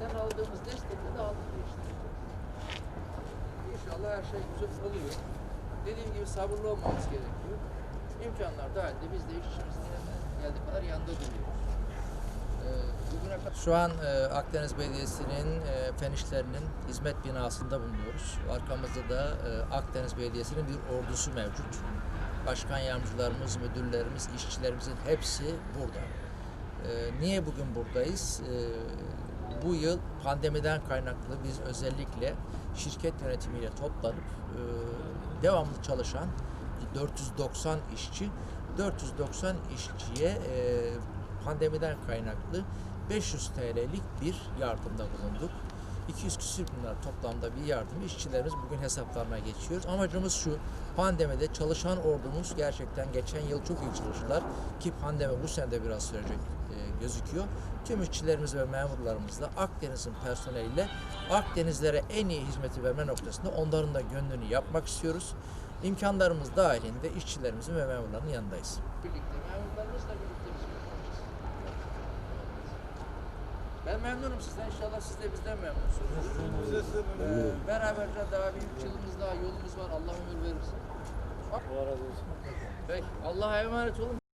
devletten aldığımız destekle de aldık işte. İnşallah her şey güzel oluyor. Dediğim gibi sabırlı olmamız gerekiyor. İmkanlar dahilinde biz de işçimizin geldiği kadar yanında duruyoruz. Ee, bugüne kadar- Şu an e, Akdeniz Belediyesi'nin e, fen işlerinin hizmet binasında bulunuyoruz. Arkamızda da e, Akdeniz Belediyesi'nin bir ordusu mevcut. Başkan yardımcılarımız, müdürlerimiz, işçilerimizin hepsi burada. E, niye bugün buradayız? E, bu yıl pandemiden kaynaklı biz özellikle şirket yönetimiyle toplanıp e, devamlı çalışan 490 işçi 490 işçiye e, pandemiden kaynaklı 500 TL'lik bir yardımda bulunduk. 200 küsür bin lira toplamda bir yardım işçilerimiz bugün hesaplarına geçiyor. Amacımız şu, pandemide çalışan ordumuz gerçekten geçen yıl çok iyi çalıştılar ki pandemi bu sene de biraz sürecek e, gözüküyor. Tüm işçilerimiz ve memurlarımızla Akdeniz'in personeliyle Akdenizlere en iyi hizmeti verme noktasında onların da gönlünü yapmak istiyoruz. İmkanlarımız dahilinde işçilerimizin ve memurların yanındayız. Birlikte, memurlarımızla birlikte biz yapacağız. Ben memnunum sizden. İnşallah siz de bizden memnunsunuz. Ee, beraberce daha bir üç yılımız daha yolumuz var. Allah ömür verirse. Olsun. Peki. Allah'a emanet olun.